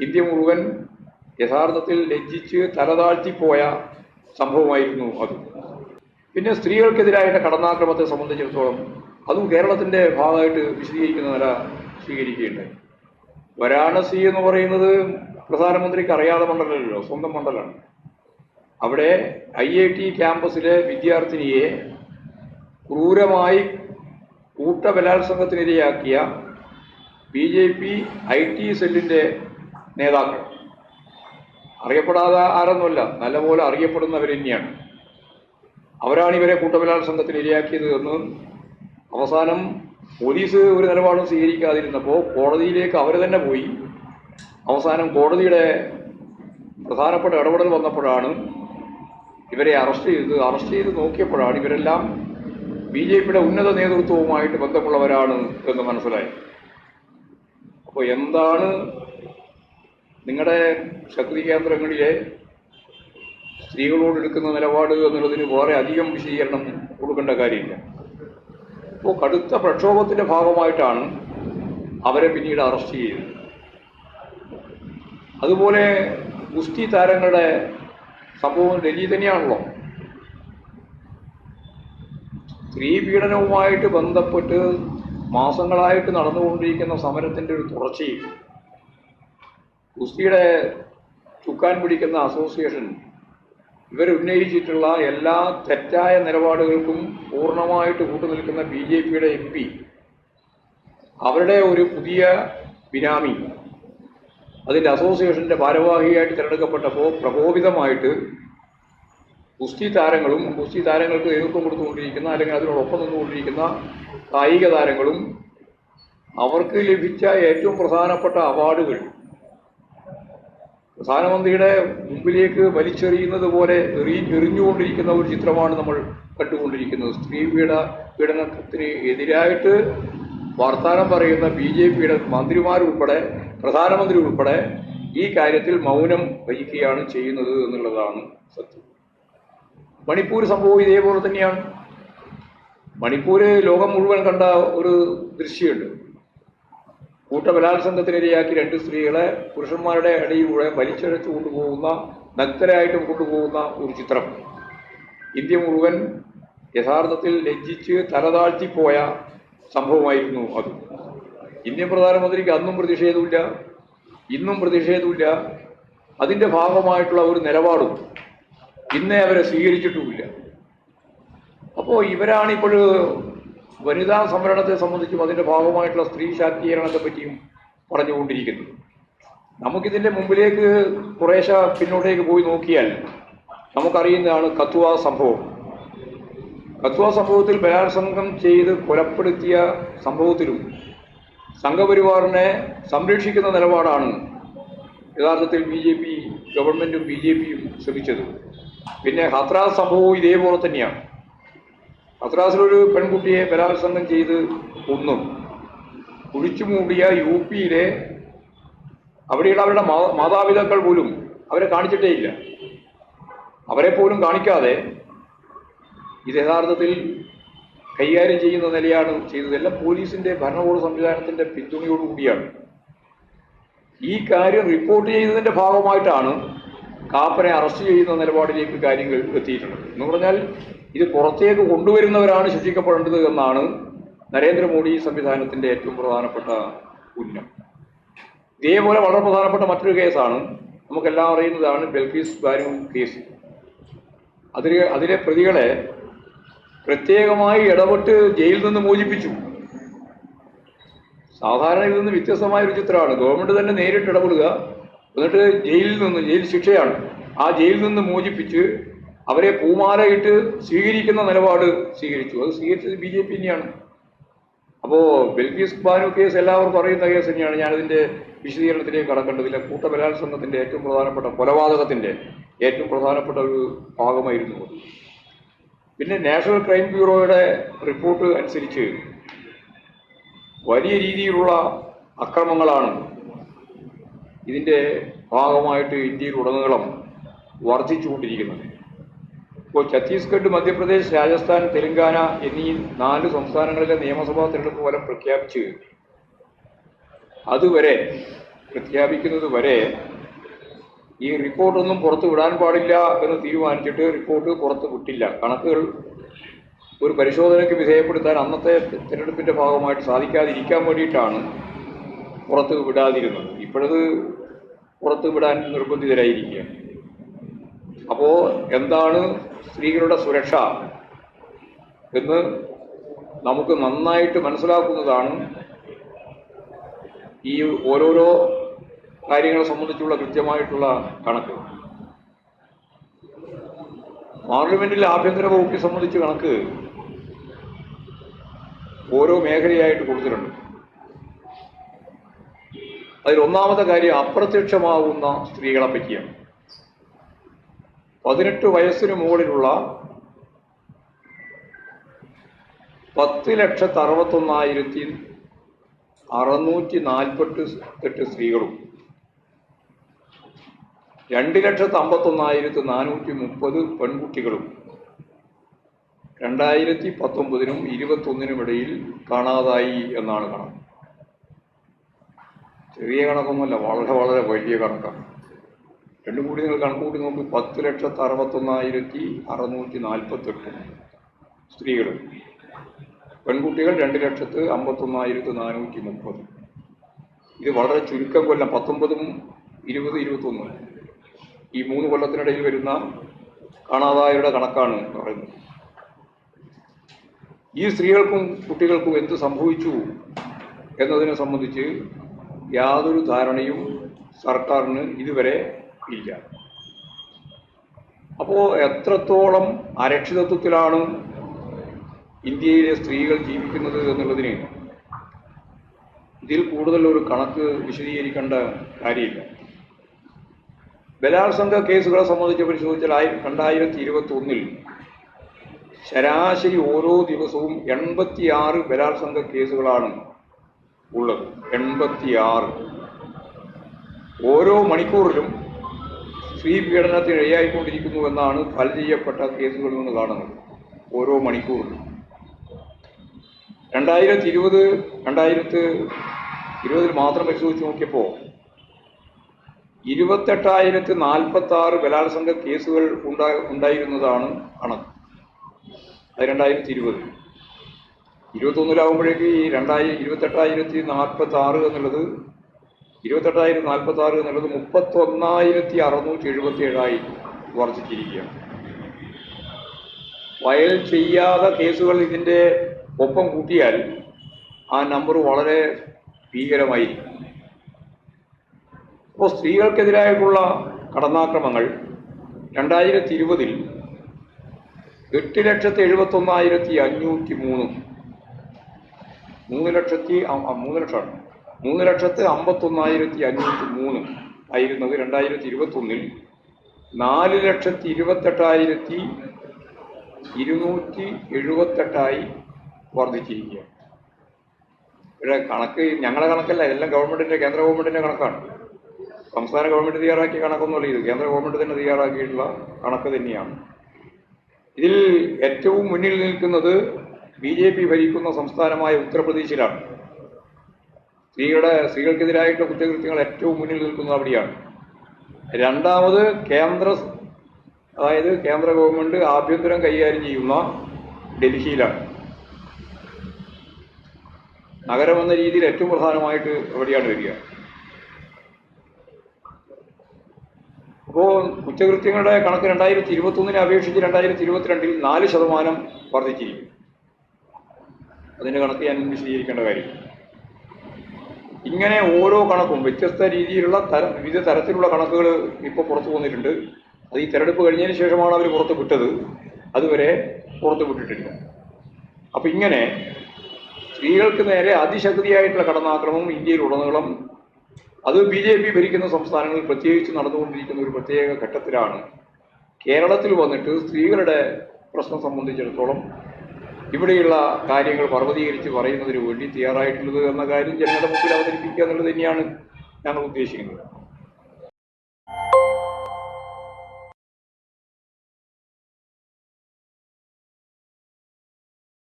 India മുഴുവൻ യഥാർത്ഥത്തിൽ ലജ്ജിച്ച് തലതാഴ്ത്തിപ്പോയ സംഭവമായിരുന്നു അത്. പിന്നെ സ്ത്രീകൾക്കെതിരായിട്ട് കടന്നാക്രമത്തെ സംബന്ധിച്ചിടത്തോളം അതും കേരളത്തിന്റെ ഭാഗമായിട്ട് വിശദീകരിക്കുന്ന നില സ്വീകരിക്കുകയുണ്ടായി. വരാണസി എന്ന് പറയുന്നത് പ്രധാനമന്ത്രിക്ക് അറിയാതെ മണ്ഡലമല്ലോ സ്വന്തം മണ്ഡലമാണ്. അവിടെ ഐ ഐ ടി ക്യാമ്പസിലെ വിദ്യാർത്ഥിനിയെ ക്രൂരമായി കൂട്ടബലാത്സംഗത്തിനിരയാക്കിയ B J P I T സെല്ലിന്റെ നേതാക്കൾ. അറിയപ്പെടാതെ ആരൊന്നുമല്ല നല്ലപോലെ അറിയപ്പെടുന്നവർ തന്നെയാണ്. അവരാണ് ഇവരെ കൂട്ടബലാത്സംഗത്തിന് ഇരയാക്കിയത് എന്ന് അവസാനം പോലീസ് ഒരു നിലപാടും സ്വീകരിക്കാതിരുന്നപ്പോൾ കോടതിയിലേക്ക് അവർ തന്നെ പോയി. അവസാനം കോടതിയുടെ പ്രധാനപ്പെട്ട ഇടപെടൽ വന്നപ്പോഴാണ് ഇവരെ അറസ്റ്റ് ചെയ്ത് അറസ്റ്റ് ചെയ്ത് നോക്കിയപ്പോഴാണ് ഇവരെല്ലാം ബി ജെ പിയുടെ ഉന്നത നേതൃത്വവുമായിട്ട് ബന്ധമുള്ളവരാണ് എന്ന് മനസ്സിലായി. അപ്പോൾ എന്താണ് നിങ്ങളുടെ ശക്തി കേന്ദ്രങ്ങളിലെ സ്ത്രീകളോട് എടുക്കുന്ന നിലപാട് എന്നുള്ളതിന് വേറെ അധികം വിശദീകരണം കൊടുക്കേണ്ട കാര്യമില്ല. അപ്പോൾ കടുത്ത പ്രക്ഷോഭത്തിന്റെ ഭാഗമായിട്ടാണ് അവരെ പിന്നീട് അറസ്റ്റ് ചെയ്തത്. അതുപോലെ ഗുസ്തി താരങ്ങളുടെ സംഭവം ഡൽഹി തന്നെയാണല്ലോ. സ്ത്രീ പീഡനവുമായിട്ട് ബന്ധപ്പെട്ട് മാസങ്ങളായിട്ട് നടന്നുകൊണ്ടിരിക്കുന്ന സമരത്തിന്റെ ഒരു തുടർച്ചയിൽ ഗുസ്തിയുടെ ചുക്കാൻ പിടിക്കുന്ന അസോസിയേഷൻ ഇവർ ഉന്നയിച്ചിട്ടുള്ള എല്ലാ തെറ്റായ നിലപാടുകൾക്കും പൂർണമായിട്ട് കൂട്ടുനിൽക്കുന്ന ബി ജെ പിയുടെ എം പി അവരുടെ ഒരു പുതിയ ബിനാമി. അതിന്റെ അസോസിയേഷന്റെ ഭാരവാഹിയായിട്ട് തിരഞ്ഞെടുക്കപ്പെട്ടപ്പോൾ പ്രകോപിതമായിട്ട് ഗുസ്തി താരങ്ങളും ഗുസ്തി താരങ്ങൾക്ക് നേതൃത്വം കൊടുത്തുകൊണ്ടിരിക്കുന്ന അല്ലെങ്കിൽ അതിനോടൊപ്പം നിന്നുകൊണ്ടിരിക്കുന്ന കായിക താരങ്ങളും അവർക്ക് ലഭിച്ച ഏറ്റവും പ്രധാനപ്പെട്ട അവാർഡുകൾ പ്രധാനമന്ത്രിയുടെ മുമ്പിലേക്ക് വലിച്ചെറിയുന്നത് പോലെ എറി എറിഞ്ഞുകൊണ്ടിരിക്കുന്ന ഒരു ചിത്രമാണ് നമ്മൾ കണ്ടുകൊണ്ടിരിക്കുന്നത്. സ്ത്രീ പീഡ പീഡനത്തിന് എതിരായിട്ട് വാർത്താനം പറയുന്ന ബി ജെ പിയുടെ മന്ത്രിമാരുൾപ്പെടെ പ്രധാനമന്ത്രി ഉൾപ്പെടെ ഈ കാര്യത്തിൽ മൗനം വഹിക്കുകയാണ് ചെയ്യുന്നത് എന്നുള്ളതാണ് സത്യം. മണിപ്പൂർ സംഭവം ഇതേപോലെ തന്നെയാണ്. മണിപ്പൂര് ലോകം മുഴുവൻ കണ്ട ഒരു ദൃശ്യമുണ്ട്. കൂട്ടബലാത്സംഗത്തിനിരയാക്കി രണ്ട് സ്ത്രീകളെ പുരുഷന്മാരുടെ ഇടയിലൂടെ വലിച്ചഴച്ചു കൊണ്ടുപോകുന്ന നഗ്നരായിട്ടും കൊണ്ടുപോകുന്ന ഒരു ചിത്രം. ഇന്ത്യ മുഴുവൻ യഥാർത്ഥത്തിൽ ലജ്ജിച്ച് തലതാഴ്ത്തിപ്പോയ സംഭവമായിരുന്നു അത്. ഇന്ത്യൻ പ്രധാനമന്ത്രിക്ക് അന്നും പ്രതിഷേധമില്ല ഇന്നും പ്രതിഷേധമില്ല. അതിന്റെ ഭാഗമായിട്ടുള്ള ഒരു നിലപാടും ഇന്നേ അവരെ സ്വീകരിച്ചിട്ടുമില്ല. അപ്പോൾ ഇവരാണിപ്പോൾ വനിതാ സംവരണത്തെ സംബന്ധിച്ചും അതിന്റെ ഭാഗമായിട്ടുള്ള സ്ത്രീ ശാക്തീകരണത്തെ പറ്റിയും പറഞ്ഞുകൊണ്ടിരിക്കുന്നത് നമുക്കിതിന്റെ മുമ്പിലേക്ക് കുറേശ്ശെ പിന്നോട്ടേക്ക് പോയി നോക്കിയാൽ നമുക്കറിയുന്നതാണ് കത്വ സംഭവം. കത്വ സംഭവത്തിൽ ബലാത്സംഗം ചെയ്ത് കൊലപ്പെടുത്തിയ സംഭവത്തിലും സംഘപരിവാറിനെ സംരക്ഷിക്കുന്ന നിലപാടാണ് യഥാർത്ഥത്തിൽ ബി ജെ പി ഗവൺമെന്റും ബി ജെ പിയും ശ്രമിച്ചത്. പിന്നെ ഹത്രാ സംഭവവും ഇതേപോലെ തന്നെയാണ്. ഹത്രാസിലൊരു പെൺകുട്ടിയെ ബലാത്സംഗം ചെയ്ത് കൊന്നു. കുഴിച്ചു മൂടിയ യു പിയിലെ അവിടെയുള്ള അവരുടെ മാതാപിതാക്കൾ പോലും അവരെ കാണിച്ചിട്ടേ ഇല്ല. അവരെ പോലും കാണിക്കാതെ ഇത് യഥാർത്ഥത്തിൽ കൈകാര്യം ചെയ്യുന്ന നിലയാണ് ചെയ്തത്. എല്ലാം പോലീസിന്റെ ഭരണകൂട സംവിധാനത്തിന്റെ പിന്തുണയോടുകൂടിയാണ്. ഈ കാര്യം റിപ്പോർട്ട് ചെയ്തതിന്റെ ഭാഗമായിട്ടാണ് കാപ്പനെ അറസ്റ്റ് ചെയ്യുന്ന നിലപാടിലേക്ക് കാര്യങ്ങൾ എത്തിയിട്ടുണ്ട്. എന്ന് പറഞ്ഞാൽ ഇത് പുറത്തേക്ക് കൊണ്ടുവരുന്നവരാണ് ശിക്ഷിക്കപ്പെടേണ്ടത് എന്നാണ് നരേന്ദ്രമോദി സംവിധാനത്തിന്റെ ഏറ്റവും പ്രധാനപ്പെട്ട ഉന്നം. ഇതേപോലെ വളരെ പ്രധാനപ്പെട്ട മറ്റൊരു കേസാണ് നമുക്കെല്ലാം അറിയുന്നതാണ് ബൽഫീസ് ബാനു കേസ്. അതിൽ അതിലെ പ്രതികളെ പ്രത്യേകമായി ഇടപെട്ട് ജയിലിൽ നിന്ന് മോചിപ്പിച്ചു. സാധാരണ ഇതിൽ നിന്ന് വ്യത്യസ്തമായ ഒരു ചിത്രമാണ്. ഗവൺമെന്റ് തന്നെ നേരിട്ട് ഇടപെടുക എന്നിട്ട് ജയിലിൽ നിന്ന് ജയിൽ ശിക്ഷയാണ്. ആ ജയിലിൽ നിന്ന് മോചിപ്പിച്ച് അവരെ പൂമാലയിട്ട് സ്വീകരിക്കുന്ന നിലപാട് സ്വീകരിച്ചു. അത് സ്വീകരിച്ചത് ബി ജെ പി തന്നെയാണ്. അപ്പോൾ ബെൽഗീസ് ബാനു കേസ് എല്ലാവർക്കും അറിയുന്ന കേസ് തന്നെയാണ്. ഞാനതിന്റെ വിശദീകരണത്തിലേക്ക് കടക്കേണ്ടതില്ല കൂട്ടബലാത്സംഗത്തിന്റെ ഏറ്റവും പ്രധാനപ്പെട്ട കൊലപാതകത്തിന്റെ ഏറ്റവും പ്രധാനപ്പെട്ട ഒരു ഭാഗമായിരുന്നു അത്. പിന്നെ നാഷണൽ ക്രൈം ബ്യൂറോയുടെ റിപ്പോർട്ട് അനുസരിച്ച് വലിയ രീതിയിലുള്ള അക്രമങ്ങളാണ് ഇതിന്റെ ഭാഗമായിട്ട് ഇന്ത്യയിൽ ഉടനീളം വർദ്ധിച്ചുകൊണ്ടിരിക്കുന്നത് ഇപ്പോൾ ഛത്തീസ്ഗഡ് മധ്യപ്രദേശ് രാജസ്ഥാൻ തെലങ്കാന എന്നീ നാല് സംസ്ഥാനങ്ങളിലെ നിയമസഭാ തെരഞ്ഞെടുപ്പ് ഫലം പ്രഖ്യാപിച്ചു. അതുവരെ പ്രഖ്യാപിക്കുന്നത് വരെ ഈ റിപ്പോർട്ടൊന്നും പുറത്ത് വിടാൻ പാടില്ല എന്ന് തീരുമാനിച്ചിട്ട് റിപ്പോർട്ട് പുറത്ത് വിട്ടില്ല. കണക്കുകൾ ഒരു പരിശോധനയ്ക്ക് വിധേയപ്പെടുത്താൻ അന്നത്തെ തിരഞ്ഞെടുപ്പിന്റെ ഭാഗമായിട്ട് സാധിക്കാതിരിക്കാൻ വേണ്ടിയിട്ടാണ് പുറത്ത് വിടാതിരുന്നത്. ഇപ്പോഴത് പുറത്ത് വിടാൻ നിർബന്ധിതരായിരിക്കുക. അപ്പോൾ എന്താണ് സ്ത്രീകളുടെ സുരക്ഷ എന്ന് നമുക്ക് നന്നായിട്ട് മനസ്സിലാക്കുന്നതാണ് ഈ ഓരോരോ കാര്യങ്ങളെ സംബന്ധിച്ചുള്ള കൃത്യമായിട്ടുള്ള കണക്ക്. പാർലമെന്റിൽ ആഭ്യന്തര വകുപ്പിനെ സംബന്ധിച്ച് കണക്ക് ഓരോ മേഖലയായിട്ട് കൊടുത്തിട്ടുണ്ട്. അതിൽ ഒന്നാമത്തെ കാര്യം അപ്രത്യക്ഷമാവുന്ന സ്ത്രീകളെ പറ്റിയാണ്. പതിനെട്ട് വയസ്സിന് മുകളിലുള്ള പത്ത് ലക്ഷത്തി അറുപത്തൊന്നായിരത്തി അറുന്നൂറ്റി നാൽപ്പത്തി എട്ട് സ്ത്രീകളും രണ്ട് ലക്ഷത്തി അമ്പത്തൊന്നായിരത്തി നാനൂറ്റി മുപ്പത് പെൺകുട്ടികളും രണ്ടായിരത്തി പത്തൊമ്പതിനും ഇരുപത്തൊന്നിനും ഇടയിൽ കാണാതായി എന്നാണ് കണക്ക് ചെറിയ കണക്കൊന്നുമല്ല വളരെ വളരെ വലിയ കണക്കാണ് രണ്ടും കൂടി നിങ്ങൾ കണക്ക് കൂട്ടി നോക്കി പത്ത് ലക്ഷത്തി അറുപത്തൊന്നായിരത്തി അറുന്നൂറ്റി നാൽപ്പത്തെട്ട് സ്ത്രീകൾ. പെൺകുട്ടികൾ രണ്ട് ലക്ഷത്ത് അമ്പത്തൊന്നായിരത്തി നാനൂറ്റി മുപ്പത്. ഇത് വളരെ ചുരുക്കം കൊല്ലം പത്തൊമ്പതും ഇരുപത് ഇരുപത്തൊന്ന്. ഈ മൂന്ന് കൊല്ലത്തിനിടയിൽ വരുന്ന കാണാതായവരുടെ കണക്കാണ് പറയുന്നത്. ഈ സ്ത്രീകൾക്കും കുട്ടികൾക്കും എന്ത് സംഭവിച്ചു എന്നതിനെ സംബന്ധിച്ച് യാതൊരു ധാരണയും സർക്കാരിന് ഇതുവരെ ഇല്ല. അപ്പോൾ എത്രത്തോളം അരക്ഷിതത്വത്തിലാണ് ഇന്ത്യയിലെ സ്ത്രീകൾ ജീവിക്കുന്നത് എന്നുള്ളതിന് ഇതിൽ കൂടുതൽ ഒരു കണക്ക് വിശദീകരിക്കേണ്ട കാര്യമില്ല. ബലാത്സംഗ കേസുകളെ സംബന്ധിച്ച് പരിശോധിച്ചാൽ ആയി രണ്ടായിരത്തി ഇരുപത്തി ഒന്നിൽ ശരാശരി ഓരോ ദിവസവും എൺപത്തിയാറ് ബലാത്സംഗ കേസുകളാണ് ഉള്ളത്. എൺപത്തിയാറ്. ഓരോ മണിക്കൂറിലും സ്ത്രീ പീഡനത്തിന് ഇരയായിക്കൊണ്ടിരിക്കുന്നു എന്നാണ് ഫയൽ ചെയ്യപ്പെട്ട കേസുകളിൽ നിന്ന് കാണുന്നത്. ഓരോ മണിക്കൂറിലും. രണ്ടായിരത്തി ഇരുപത് രണ്ടായിരത്തി ഇരുപതിൽ മാത്രം പരിശോധിച്ച് നോക്കിയപ്പോൾ ഇരുപത്തെട്ടായിരത്തി നാൽപ്പത്തി ആറ് ബലാത്സംഗ കേസുകൾ ഉണ്ടാ ഉണ്ടായിരുന്നതാണ് കണക്ക് അത് രണ്ടായിരത്തി ഇരുപത് ഇരുപത്തൊന്നിലാകുമ്പോഴേക്ക് ഈ രണ്ടായിരം ഇരുപത്തെട്ടായിരത്തി നാൽപ്പത്തി ആറ് എന്നുള്ളത് ഇരുപത്തെട്ടായിരത്തി നാൽപ്പത്തി ആറ് എന്നുള്ളത് മുപ്പത്തൊന്നായിരത്തി അറുന്നൂറ്റി എഴുപത്തി ഏഴായി വർദ്ധിച്ചിരിക്കുകയാണ്. ഫയൽ ചെയ്യാതെ കേസുകൾ ഇതിന്റെ ഒപ്പം കൂട്ടിയാൽ ആ നമ്പർ വളരെ ഭീകരമായിരിക്കും. അപ്പോൾ സ്ത്രീകൾക്കെതിരായിട്ടുള്ള കടന്നാക്രമങ്ങൾ രണ്ടായിരത്തി ഇരുപതിൽ എട്ട് ലക്ഷത്തി എഴുപത്തൊന്നായിരത്തി അഞ്ഞൂറ്റി മൂന്ന് മൂന്ന് ലക്ഷത്തി മൂന്ന് ലക്ഷമാണ് മൂന്ന് ലക്ഷത്തി അമ്പത്തൊന്നായിരത്തി അഞ്ഞൂറ്റി മൂന്ന് ആയിരുന്നത് രണ്ടായിരത്തി ഇരുപത്തൊന്നിൽ നാല് ലക്ഷത്തി ഇരുപത്തെട്ടായിരത്തി ഇരുന്നൂറ്റി എഴുപത്തെട്ടായി വർദ്ധിച്ചിരിക്കുക ഇവിടെ കണക്ക് ഞങ്ങളുടെ കണക്കല്ല എല്ലാം ഗവൺമെന്റിന്റെ കേന്ദ്ര ഗവൺമെന്റിന്റെ കണക്കാണ്. സംസ്ഥാന ഗവൺമെന്റ് തയ്യാറാക്കിയ കണക്കൊന്നുമല്ല ഇത്. കേന്ദ്ര ഗവൺമെന്റ് തന്നെ തയ്യാറാക്കിയിട്ടുള്ള കണക്ക് തന്നെയാണ്. ഇതിൽ ഏറ്റവും മുന്നിൽ നിൽക്കുന്നത് ബി ജെ പി ഭരിക്കുന്ന സംസ്ഥാനമായ ഉത്തർപ്രദേശിലാണ്. സ്ത്രീകളുടെ സ്ത്രീകൾക്കെതിരായിട്ടുള്ള കുറ്റകൃത്യങ്ങൾ ഏറ്റവും മുന്നിൽ നിൽക്കുന്നത് അവിടെയാണ്. രണ്ടാമത് കേന്ദ്ര അതായത് കേന്ദ്ര ഗവൺമെന്റ് ആഭ്യന്തരം കൈകാര്യം ചെയ്യുന്ന ഡൽഹിയിലാണ്. നഗരം എന്ന രീതിയിൽ ഏറ്റവും പ്രധാനമായിട്ട് എവിടെയാണ് വരിക. അപ്പോൾ കുറ്റകൃത്യങ്ങളുടെ കണക്ക് രണ്ടായിരത്തി ഇരുപത്തൊന്നിനെ അപേക്ഷിച്ച് രണ്ടായിരത്തി ഇരുപത്തിരണ്ടിൽ നാല് ശതമാനം വർദ്ധിച്ചിരിക്കും അതിന്റെ കണക്ക് ഞാൻ വിശദീകരിക്കേണ്ട കാര്യം. ഇങ്ങനെ ഓരോ കണക്കും വ്യത്യസ്ത രീതിയിലുള്ള തരം വിവിധ തരത്തിലുള്ള കണക്കുകൾ ഇപ്പോൾ പുറത്തു വന്നിട്ടുണ്ട്. അത് ഈ തെരഞ്ഞെടുപ്പ് കഴിഞ്ഞതിന് ശേഷമാണ് അവർ പുറത്ത് വിട്ടത്. അതുവരെ പുറത്ത് വിട്ടിട്ടില്ല. അപ്പം ഇങ്ങനെ സ്ത്രീകൾക്ക് നേരെ അതിശക്തിയായിട്ടുള്ള കടന്നാക്രമം ഇന്ത്യയിൽ ഉടനീളം അത് ബി ജെ പി ഭരിക്കുന്ന സംസ്ഥാനങ്ങളിൽ പ്രത്യേകിച്ച് നടന്നുകൊണ്ടിരിക്കുന്ന ഒരു പ്രത്യേക ഘട്ടത്തിലാണ് കേരളത്തിൽ വന്നിട്ട് സ്ത്രീകളുടെ പ്രശ്നം സംബന്ധിച്ചിടത്തോളം ഇവിടെയുള്ള കാര്യങ്ങൾ പർവതീകരിച്ച് പറയുന്നതിന് വേണ്ടി തയ്യാറായിട്ടുള്ളത് എന്ന കാര്യം ജനങ്ങളുടെ മുമ്പിൽ അവതരിപ്പിക്കുക എന്നുള്ളത് തന്നെയാണ് ഞങ്ങൾ ഉദ്ദേശിക്കുന്നത്.